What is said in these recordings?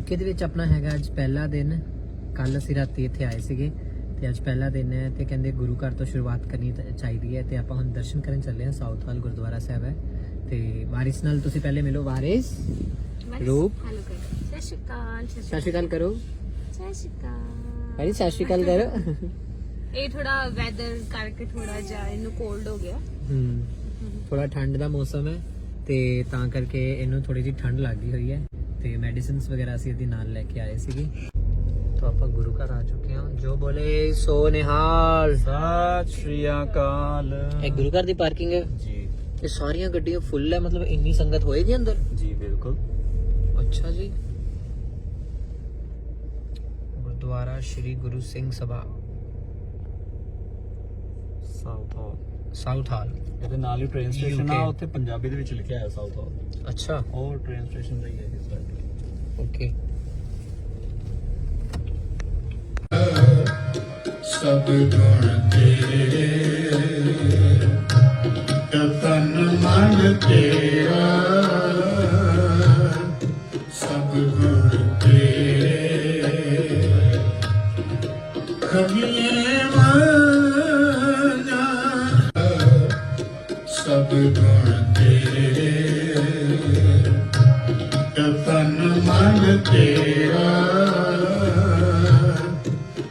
UK ਦੇ ਵਿੱਚ ਆਪਣਾ ਹੈਗਾ ਅੱਜ ਪਹਿਲਾ ਦਿਨ। ਕੱਲ ਅਸੀਂ ਰਾਤੀ ਇੱਥੇ ਆਏ ਸੀਗੇ ਤੇ ਅੱਜ ਪਹਿਲਾ ਦਿਨ ਹੈ ਤੇ ਕਹਿੰਦੇ ਗੁਰੂ ਘਰ ਤੋਂ ਸ਼ੁਰੂਆਤ ਕਰਨੀ ਚਾਹੀਦੀ ਹੈ ਤੇ ਆਪਾਂ ਹੁਣ ਦਰਸ਼ਨ ਕਰਨ ਚੱਲੇ ਹਾਂ। ਸਾਊਥ ਹਾਲ ਗੁਰਦੁਆਰਾ ਸਾਹਿਬ ਹੈ ਤੇ ਵਾਰਿਸ ਨਾਲ ਤੁਸੀਂ ਪਹਿਲੇ ਮਿਲੋ। ਵਾਰਿਸ? ਰੂਪ? ਹੈਲੋ ਕਰ ਸਤਿ ਸ਼੍ਰੀ ਅਕਾਲ ਸਤਿ ਸਤਿ ਸ਼੍ਰੀ ਅਕਾਲ ਕਰੋ। ਸਤਿ ਸ਼੍ਰੀ ਅਕਾਲ। ਵਾਰਿਸ ਸਤਿ ਸ਼੍ਰੀ ਅਕਾਲ ਕਰੋ। ਇਹ ਥੋੜਾ ਵੈਦਰ ਕਰਕੇ ਥੋੜਾ ਜਿਹਾ ਇਹਨੂੰ ਕੋਲਡ ਹੋ ਗਿਆ। ਹੂੰ ਥੋੜਾ ਠੰਡ ਦਾ ਮੌਸਮ ਹੈ ਤੇ ਤਾਂ ਕਰਕੇ ਇਹਨੂੰ ਥੋੜੀ ਜਿਹੀ ਠੰਡ ਲੱਗੀ ਹੋਈ ਹੈ। ਤੇ ਮੈਡੀਸਿਨਸ ਵਗੈਰਾ ਅਸੀਂ ਇਹਦੇ ਨਾਲ ਲੈ ਕੇ ਆਏ ਸੀਗੇ। ਤਾਂ ਆਪਾਂ ਗੁਰੂ ਘਰ ਆ ਚੁੱਕੇ ਹਾਂ। ਜੋ ਬੋਲੇ ਸੋ ਨਿਹਾਲ। ਸਤਿ ਸ਼੍ਰੀ ਅਕਾਲ। ਇਹ ਗੁਰੂ ਘਰ ਦੀ ਪਾਰਕਿੰਗ ਹੈ। ਜੀ। ਇਹ ਸਾਰੀਆਂ ਗੱਡੀਆਂ ਫੁੱਲ ਹੈ ਮਤਲਬ ਇੰਨੀ ਸੰਗਤ ਹੋਏਗੀ ਅੰਦਰ? ਜੀ ਬਿਲਕੁਲ। ਅੱਛਾ ਜੀ। Gurdwara Shri Guru Singh Sabha. Southall. Southall? ਇਹਦੇ ਨਾਲ ਹੀ ਟ੍ਰੇਨ ਸਟੇਸ਼ਨ ਆ ਉੱਥੇ ਪੰਜਾਬੀ ਦੇ ਵਿੱਚ ਲਿਖਿਆ ਹੈ ਸਾਊਥ ਹਾਲ। ਅੱਛਾ। ਉਹ ਟ੍ਰੇਨ ਸਟੇਸ਼ਨ ਦਾ ਹੀ ਹੈ ਇਸ ਸਾਈਡ ਓਕੇ। ਸਭ ਗੁਣ ਤੇਰੇ ਤਨ ਮਨ ਤੇਰਾ। ਸਭ ਗੁਣ ਤੇਰੇ ਖਗੀਏ ਮਨਾ ਸਭ ਗੁਣ ਤੇਰੇ ਤਨ ਮਨ ਤੇਰਾ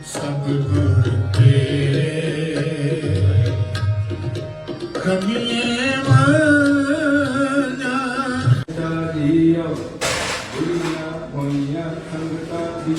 ਸਭ ਗੁਣ ਤੇਰੇ ਕਮੀਏ ਮਾਨਾ ਦਾਰੀਆ ਦੁਨੀਆ ਹੋਈਆਂ ਸੰਗਤਾਂ ਦੀ